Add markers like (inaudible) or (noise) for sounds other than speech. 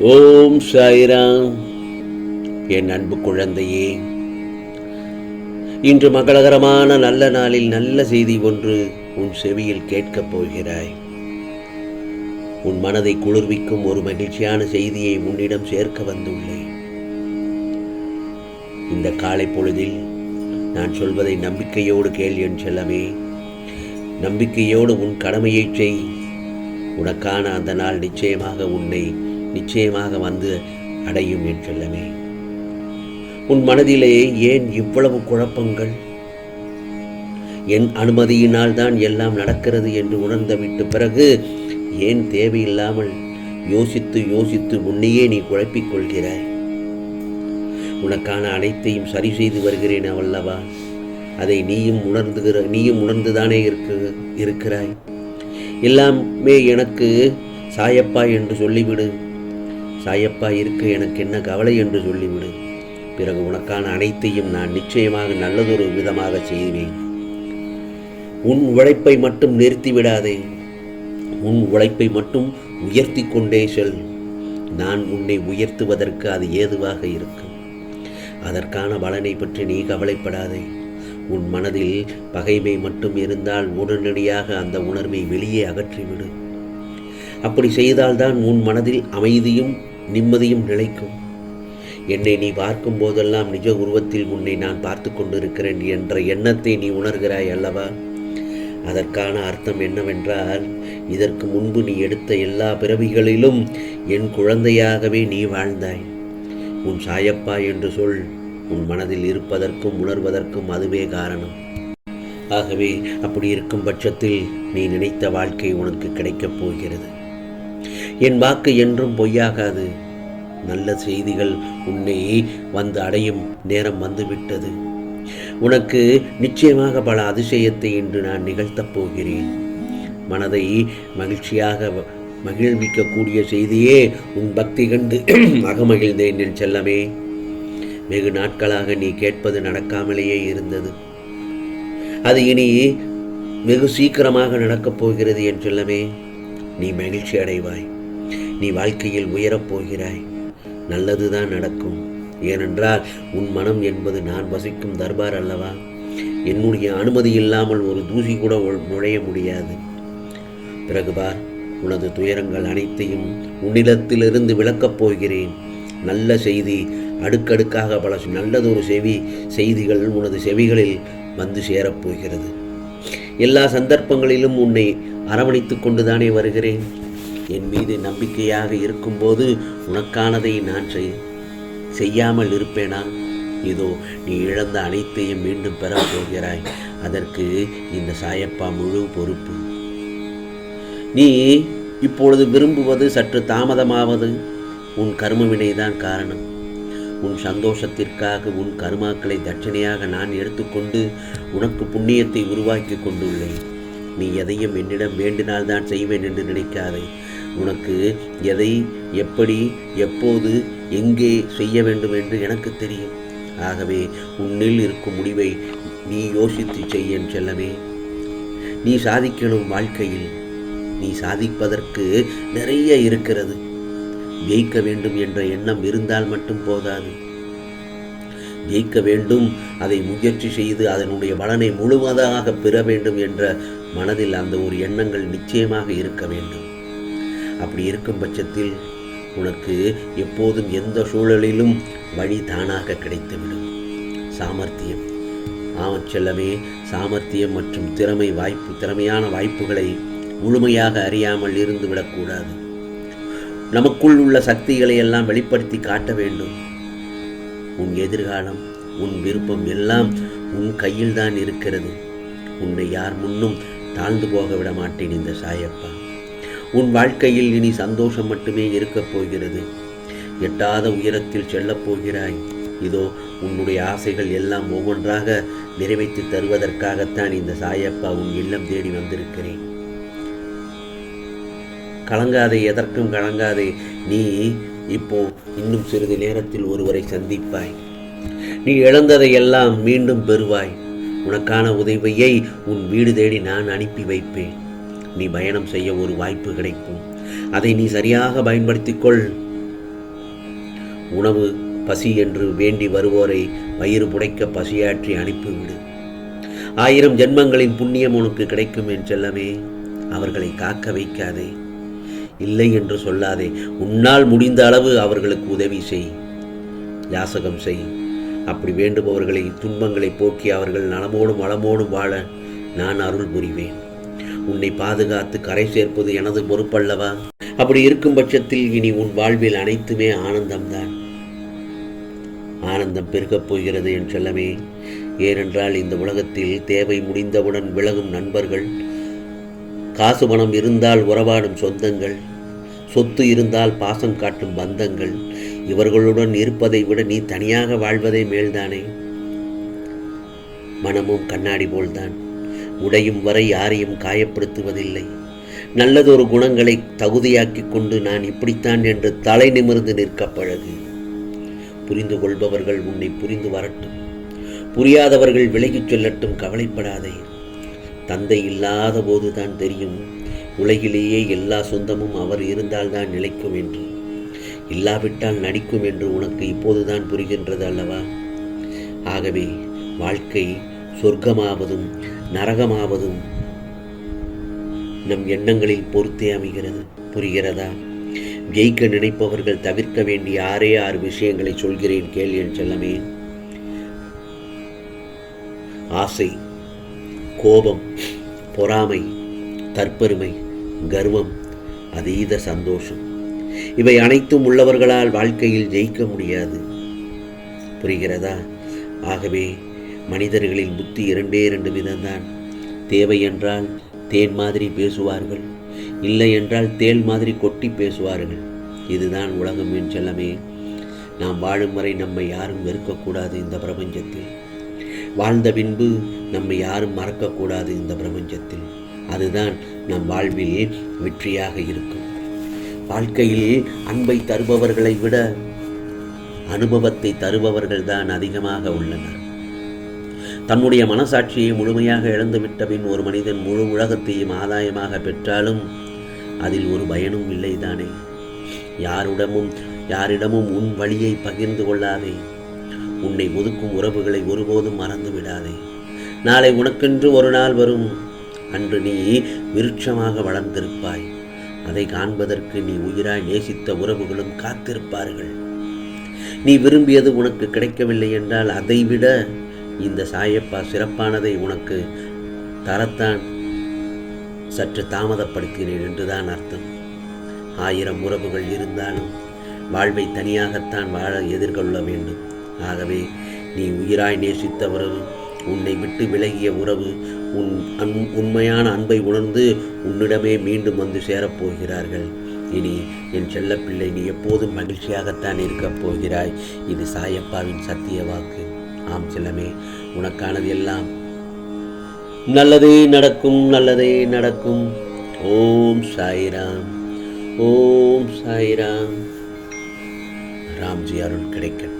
ஓம் சாய்ராம். என் அன்பு குழந்தையே இன்று மங்களகரமான நல்ல நாளில் நல்ல செய்தி ஒன்று உன் செவியில் கேட்கப் போகிறாய். உன் மனதை குளிர்விக்கும் ஒரு மகிழ்ச்சியான செய்தியை உன்னிடம் சேர்க்க வந்துள்ளேன். இந்த காலை பொழுதில் நான் சொல்வதை நம்பிக்கையோடு கேள் என் செல்லமே. நம்பிக்கையோடு உன் கடமையை செய். உனக்கான அந்த நாள் நிச்சயமாக உன்னை நிச்சயமாக வந்து அடையும் என் செல்லமே. உன் மனதிலே ஏன் இவ்வளவு குழப்பங்கள்? என் அனுமதியினால் தான் எல்லாம் நடக்கிறது என்று உணர்ந்துவிட்ட பிறகு ஏன் தேவையில்லாமல் யோசித்து யோசித்து உன்னையே நீ குழப்பிக் கொள்கிறாய்? உனக்கான அனைத்தையும் சரி செய்து வருகிறேன் அவல்லவா அதை நீயும் உணர்ந்துகிற நீயும் உணர்ந்துதானே இருக்கு இருக்கிறாய்? எல்லாமே எனக்கு சாயப்பா என்று சொல்லிவிடு. சாயப்பா இருக்க எனக்கு என்ன கவலை என்று சொல்லிவிடு. பிறகு உனக்கான அனைத்தையும் நான் நிச்சயமாக நல்லதொரு விதமாக செய்வேன். உன் உழைப்பை மட்டும் நிறுத்தி விடாதே உன் உழைப்பை மட்டும் உயர்த்தி கொண்டே செல். நான் உன்னை உயர்த்துவதற்கு அது ஏதுவாக இருக்கும். அதற்கான பலனை பற்றி நீ கவலைப்படாதே. உன் மனதில் பகைமை மட்டும் இருந்தால் உடனடியாக அந்த உணர்வை வெளியே அகற்றிவிடு. அப்படி செய்தால்தான் உன் மனதில் அமைதியும் நிம்மதியும் நிலைக்கும். என்னை நீ பார்க்கும் போதெல்லாம் நிஜ உருவத்தில் உன்னை நான் பார்த்து கொண்டிருக்கிறேன் என்ற எண்ணத்தை நீ உணர்கிறாய் அல்லவா? அதற்கான அர்த்தம் என்னவென்றால் இதற்கு முன்பு நீ எடுத்த எல்லா பிறவிகளிலும் என் குழந்தையாகவே நீ வாழ்ந்தாய். உன் சாயப்பா என்று சொல் உன் மனதில் இருப்பதற்கும் உணர்வதற்கும் அதுவே காரணம். ஆகவே அப்படி இருக்கும் பட்சத்தில் நீ நினைத்த வாழ்க்கை உனக்கு கிடைக்கப் போகிறது. என் வாக்கு என்றும் பொய்யாகாது. நல்ல செய்திகள் உன்னை வந்து அடையும் நேரம் வந்துவிட்டது. உனக்கு நிச்சயமாக பல அதிசயத்தை இன்று நான் நிகழ்த்தப் போகிறேன். மனதை மகிழ்ச்சியாக மகிழ்விக்கக்கூடிய செய்தியே உன் பக்தி கண்டு (clears throat) அகமகிழ்ந்தேன் என் செல்லமே. வெகு நாட்களாக நீ கேட்பது நடக்காமலேயே இருந்தது. அது இனி வெகு சீக்கிரமாக நடக்கப் போகிறது என் செல்லமே. நீ மகிழ்ச்சி அடைவாய். நீ வாழ்க்கையில் உயரப் போகிறாய். நல்லதுதான் நடக்கும். ஏனென்றால் உன் மனம் என்பது நான் வசிக்கும் தர்பார் அல்லவா? என்னுடைய அனுமதி இல்லாமல் ஒரு தூசி கூட நுழைய முடியாது. பிறகு பார் உனது துயரங்கள் அனைத்தையும் உன்னிலத்திலிருந்து விளக்கப் போகிறேன். நல்ல செய்தி அடுக்கடுக்காக பல நல்லதொரு செவி செய்திகள் உனது செவிகளில் வந்து சேரப்போகிறது எல்லா சந்தர்ப்பங்களிலும் உன்னை அரவணைத்துக் கொண்டுதானே வருகிறேன். என் மீது நம்பிக்கையாக இருக்கும்போது உனக்கானதை நான் செய் செய்யாமல் இருப்பேனா? இதோ நீ இழந்த அனைத்தையும் மீண்டும் பெறப் போகிறாய். அதற்கு இந்த சாயப்பா முழு பொறுப்பு. நீ இப்பொழுது விரும்புவது சற்று தாமதமாவது. உன் கர்மவினைதான் காரணம். உன் சந்தோஷத்திற்காக உன் கருமாக்களை தட்சணையாக நான் எடுத்துக்கொண்டு உனக்கு புண்ணியத்தை உருவாக்கி கொண்டுள்ளேன். நீ எதையும் என்னிடம் வேண்டினால்தான் செய்வேன் என்று நினைக்காதே. உனக்கு எதை எப்படி எப்போது எங்கே செய்ய வேண்டும் என்று எனக்கு தெரியும். ஆகவே உன்னில் இருக்கும் முடிவை நீ யோசித்து செய்ய செல்லவே நீ சாதிக்கணும் வாழ்க்கையில். நீ சாதிப்பதற்கு நிறைய இருக்கிறது. ஜெயிக்க வேண்டும் என்ற எண்ணம் இருந்தால் மட்டும் போதாது. ஜெயிக்க வேண்டும் அதை முயற்சி செய்து அதனுடைய பலனை முழுவதாக பெற வேண்டும் என்ற மனதில் அந்த ஒரு எண்ணங்கள் நிச்சயமாக இருக்க வேண்டும். அப்படி இருக்கும் பட்சத்தில் உனக்கு எப்போதும் எந்த சூழலிலும் வழி தானாக கிடைத்துவிடும். சாமர்த்தியம். ஆமச் செல்லமே சாமர்த்தியம் மற்றும் திறமை வாய்ப்பு திறமையான வாய்ப்புகளை முழுமையாக அறியாமல் இருந்து விடக்கூடாது. நமக்குள் உள்ள சக்திகளை எல்லாம் வெளிப்படுத்தி காட்ட வேண்டும். உன் எதிர்காலம் உன் விருப்பம் எல்லாம் உன் கையில்தான் இருக்கிறது. உன்னை யார் முன்னும் தாழ்ந்து போக விட மாட்டேன் இந்த சாயப்பா. உன் வாழ்க்கையில் இனி சந்தோஷம் மட்டுமே இருக்கப் போகிறது. எட்டாத உயரத்தில் செல்லப் போகிறாய். இதோ உன்னுடைய ஆசைகள் எல்லாம் ஒவ்வொன்றாக நிறைவேற்றி தருவதற்காகத்தான் இந்த சாயப்பா உன் இல்லம் தேடி வந்திருக்கிறேன். கலங்காதே எதற்கும் கலங்காதே நீ இப்போ இன்னும் சிறிது நேரத்தில் ஒருவரை சந்திப்பாய். நீ இழந்ததை எல்லாம் மீண்டும் பெறுவாய். உனக்கான உதவியை உன் வீடு தேடி நான் அனுப்பி வைப்பேன். நீ பயணம் செய்ய ஒரு வாய்ப்பு கிடைக்கும். அதை நீ சரியாக பயன்படுத்திக் கொள் உணவு பசி என்று வேண்டி வருவோரை வயிறு புடைக்க பசியாற்றி அனுப்பிவிடு. ஆயிரம் ஜென்மங்களின் புண்ணியம் உனக்கு கிடைக்கும் என் செல்லமே. அவர்களை காக்க வைக்காதே. இல்லை என்று சொல்லாதே. உன்னால் முடிந்த அளவு அவர்களுக்கு உதவி செய். யாசகம் செய். அப்படி வேண்டுபவர்களை துன்பங்களை போக்கி அவர்கள் நலமோடும் வளமோடும் வாழ நான் அருள் புரிவேன். உன்னை பாதுகாத்து கரை சேர்ப்பது எனது பொறுப்பல்லவா? அப்படி இருக்கும் பட்சத்தில் இனி உன் வாழ்வில் அனைத்துமே ஆனந்தம்தான். ஆனந்தம் பெருகப் போகிறது என் செல்லமே. ஏனென்றால் இந்த உலகத்தில் தேவை முடிந்தவுடன் விலகும் நண்பர்கள் காசு பணம் இருந்தால் உறவாடும் சொந்தங்கள் சொத்து இருந்தால் பாசம் காட்டும் பந்தங்கள். இவர்களுடன் இருப்பதை விட நீ தனியாக வாழ்வதே மேல்தானே? மனமும் கண்ணாடி போல்தான். உடையும் வரை யாரையும் காயப்படுத்துவதில்லை. நல்லதொரு குணங்களை தகுதியாக்கிக் கொண்டு நான் இப்படித்தான் என்று தலை நிமிர்ந்து நிற்க பழகு. புரிந்து கொள்பவர்கள் உன்னை புரிந்து வரட்டும். புரியாதவர்கள் விலகிச் சொல்லட்டும் கவலைப்படாதே. தந்தை இல்லாத போதுதான் தெரியும் உலகிலேயே எல்லா சொந்தமும் அவர் இருந்தால்தான் நிலைக்கும் என்று. இல்லாவிட்டால் நடிக்கும் என்று உனக்கு இப்போதுதான் புரிகின்றது அல்லவா? ஆகவே வாழ்க்கை சொர்க்கமாவதும் நரகமாவதும் நம் எண்ணங்களில் பொறுத்தே அமைகிறது. புரிகிறதா? ஜெயிக்க நினைப்பவர்கள் தவிர்க்க வேண்டிய ஆறே ஆறு விஷயங்களை சொல்கிறேன் கேள் என் செல்லமே. ஆசை கோபம் பொறாமை தற்பெருமை கர்வம் அதீத சந்தோஷம். இவை அனைத்தும் உள்ளவர்களால் வாழ்க்கையில் ஜெயிக்க முடியாது. புரிகிறதா? ஆகவே மனிதர்களின் புத்தி இரண்டே இரண்டு விதம்தான். தேவை என்றால் தேன் மாதிரி பேசுவார்கள் இல்லை என்றால் தேல் மாதிரி கொட்டி பேசுவார்கள். இதுதான் உலகம் என் செல்லமே. நாம் வாழும் வரை நம்மை யாரும் வெறுக்கக்கூடாது இந்த பிரபஞ்சத்தில். வாழ்ந்த பின்பு நம்மை யாரும் மறக்கக்கூடாது இந்த பிரபஞ்சத்தில். அதுதான் நம் வாழ்வில் வெற்றியாக இருக்கும். வாழ்க்கையில் அன்பை தருபவர்களை விட அனுபவத்தை தருபவர்கள் தான் அதிகமாக உள்ளனர். தன்னுடைய மனசாட்சியை முழுமையாக இழந்துவிட்ட பின் ஒரு மனிதன் முழு உலகத்தையும் ஆதாயமாக பெற்றாலும் அதில் ஒரு பயனும் இல்லைதானே? யாரிடமும் யாரிடமும் உன் வழியை பகிர்ந்து கொள்ளாதே. உன்னை ஒதுக்கும் உறவுகளை ஒருபோதும் மறந்து விடாதே. நாளை உனக்கென்று ஒரு நாள் வரும். அன்று நீ விருட்சமாக வளர்ந்திருப்பாய். அதை காண்பதற்கு நீ உயிராய் நேசித்த உறவுகளும் காத்திருப்பார்கள். நீ விரும்பியது உனக்கு கிடைக்கவில்லை என்றால் அதைவிட இந்த சாயப்பா சிறப்பானதை உனக்கு தரத்தான் சற்று தாமதப்படுத்தினேன் என்றுதான் அர்த்தம். ஆயிரம் உறவுகள் இருந்தாலும் வாழ்வை தனியாகத்தான் வாழ எதிர்கொள்ள வேண்டும். ஆகவே நீ உயிராய் நேசித்த உறவு உன்னை விட்டு விலகிய உறவு உன் அன் உண்மையான அன்பை உணர்ந்து உன்னிடமே மீண்டும் வந்து சேரப்போகிறார்கள். இனி என் செல்லப்பிள்ளை நீ எப்போதும் மகிழ்ச்சியாகத்தான் இருக்கப் போகிறாய். இது சாயப்பாவின் சத்திய வாக்கு. ஆம் செல்லமே உனக்கானது எல்லாம் நல்லதே நடக்கும் நல்லதே நடக்கும். ஓம் சாய்ராம் ஓம் சாய்ராம். ராம்ஜி அருள் கிடைக்கட்டும்.